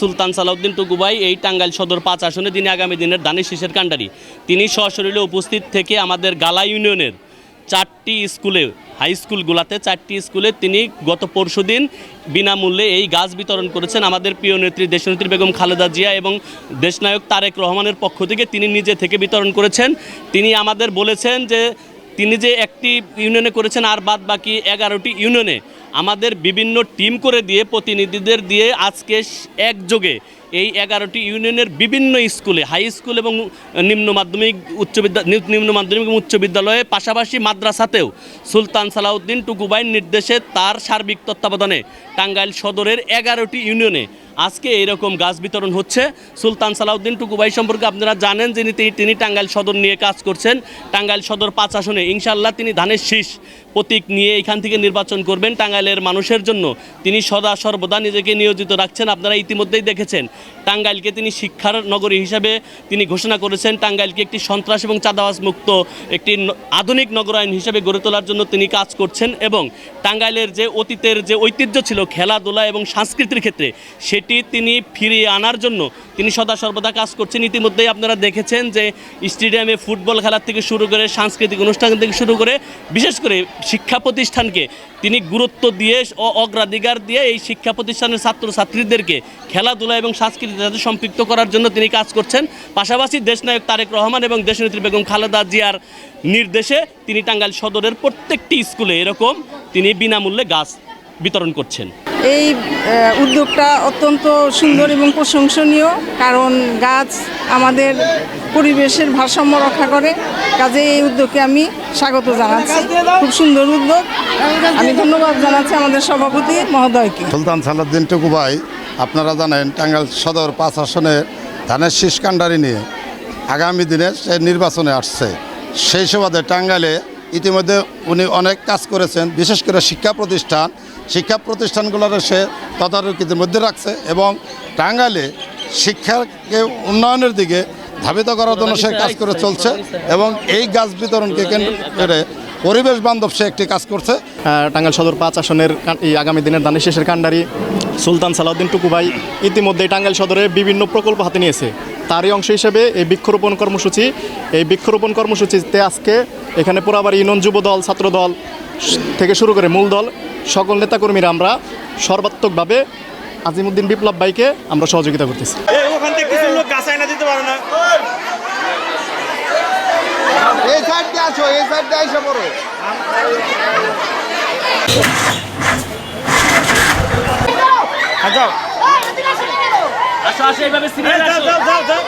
সুলতান সালাউদ্দিন টুকুবাই এই টাঙ্গাইল সদর পাঁচ আসনে তিনি আগামী দিনের দানিশ শীষের কাণ্ডারি। তিনি সশরীরে উপস্থিত থেকে আমাদের গালা ইউনিয়নের চারটি স্কুলে, হাই স্কুলগুলোতে চারটি স্কুলে তিনি গত পরশুদিন বিনামূল্যে এই গাছ বিতরণ করেছেন আমাদের প্রিয় নেত্রী দেশনেত্রী বেগম খালেদা জিয়া এবং দেশনায়ক তারেক রহমানের পক্ষ থেকে তিনি নিজে থেকে বিতরণ করেছেন। তিনি আমাদের বলেছেন যে তিনি যে একটি ইউনিয়নে করেছেন আর বাদ বাকি এগারোটি ইউনিয়নে, আমাদের বিভিন্ন টিম করে দিয়ে, প্রতিনিধিদের দিয়ে আজকে একযোগে এই এগারোটি ইউনিয়নের বিভিন্ন স্কুলে, হাই স্কুল এবং নিম্ন মাধ্যমিক, উচ্চ বিদ্যা নিম্ন মাধ্যমিক এবং উচ্চ বিদ্যালয়ে, পাশাপাশি মাদ্রাসাতেও সুলতান সালাউদ্দিন টুকুবাইন নির্দেশে তার সার্বিক তত্ত্বাবধানে টাঙ্গাইল সদরের এগারোটি ইউনিয়নে আজকে এরকম গাছ বিতরণ হচ্ছে। সুলতান সালাউদ্দিন টুকুবাই সম্পর্কে আপনারা জানেন যে তিনি- টাঙ্গাইল সদর নিয়ে কাজ করছেন। টাঙ্গাইল সদর পাঁচ আসনে ইনশাল্লাহ তিনি ধানের শীষ প্রতীক নিয়ে এখান থেকে নির্বাচন করবেন টাঙ্গাইলের মানুষের জন্য। তিনি সদা সর্বদা নিজেকে নিয়োজিত রাখছেন, আপনারা ইতিমধ্যেই দেখেছেন। টাঙ্গাইলকে তিনি শিক্ষার নগরী হিসাবে তিনি ঘোষণা করেছেন। টাঙ্গাইলকে একটি সন্ত্রাস এবং চাঁদাবাজ মুক্ত একটি আধুনিক নগরায়ন হিসাবে গড়ে তোলার জন্য তিনি কাজ করছেন এবং টাঙ্গাইলের যে অতীতের যে ঐতিহ্য ছিল খেলাধুলা এবং সংস্কৃতির ক্ষেত্রে সেটি তিনি ফিরিয়ে আনার জন্য তিনি সদা সর্বদা কাজ করছেন। ইতিমধ্যেই আপনারা দেখেছেন যে স্টেডিয়ামে ফুটবল খেলার থেকে শুরু করে সাংস্কৃতিক অনুষ্ঠান থেকে শুরু করে বিশেষ করে শিক্ষা প্রতিষ্ঠানকে তিনি গুরুত্ব দিয়ে ও অগ্রাধিকার দিয়ে এই শিক্ষা প্রতিষ্ঠানের ছাত্রছাত্রীদেরকে খেলাধুলা এবং সংস্কৃতির সাথে সম্পৃক্ত করার জন্য তিনি কাজ করছেন। পাশাপাশি দেশনায়ক তারেক রহমান এবং দেশনেত্রী বেগম খালেদা জিয়ার নির্দেশে তিনি টাঙ্গাইল সদরের প্রত্যেকটি স্কুলে এরকম তিনি বিনামূল্যে গাছ বিতরণ করছেন। এই উদ্যোগটা অত্যন্ত সুন্দর এবং প্রশংসনীয়, কারণ গাছ আমাদের পরিবেশের ভারসাম্য রক্ষা করে। কাজে এই উদ্যোগকে আমি স্বাগত জানাচ্ছি। খুব সুন্দর উদ্যোগ। আমি ধন্যবাদ জানাচ্ছি আমাদের সভাপতি মহোদয়কে। সুলতান সালাদ্দিন টুকুভাই আপনারা জানেন টাঙ্গাইল সদর পাঁচ আসনের ধানের শীষ কাণ্ডারি নিয়ে আগামী দিনে সে নির্বাচনে আসছে। সেই সুবাদে টাঙ্গাইলে ইতিমধ্যে উনি অনেক কাজ করেছেন, বিশেষ করে শিক্ষা প্রতিষ্ঠান। শিক্ষা প্রতিষ্ঠানগুলোর সে তদারকির মধ্যে রাখছে এবং টাঙ্গাইলে শিক্ষাকে উন্নয়নের দিকে ধাবিত করার জন্য সে কাজ করে চলছে এবং এই গাছ বিতরণকে কেন্দ্র করে পরিবেশ বান্ধব সে একটি কাজ করছে। টাঙ্গাইল সদর পাঁচ আসনের এই আগামী দিনের দানের শেষের কাণ্ডারি সুলতান সালাউদ্দিন টুকুভাই ইতিমধ্যে টাঙ্গাইল সদরে বিভিন্ন প্রকল্প হাতে নিয়েছে। তারই অংশ হিসেবে এই বৃক্ষরোপণ কর্মসূচি এই বৃক্ষরোপণ কর্মসূচিতে আজকে এখানে পুরাবাড়ি ইউনিয়ন যুব দল ছাত্র দল থেকে শুরু করে মূল দল সকল নেতাকর্মীরা আমরা সর্বাত্মকভাবে আজিমুদ্দিন বিপ্লব ভাইকে আমরা সহযোগিতা করতেছি। ওখান থেকে কিছু লোক গাছ আইনা দিতে পারে না। এই সাইড দিয়ে আসো এই সাইড দিয়ে এসে পড়ো। যাও আসো আসো এইভাবে এই, যাও যাও যাও যাও।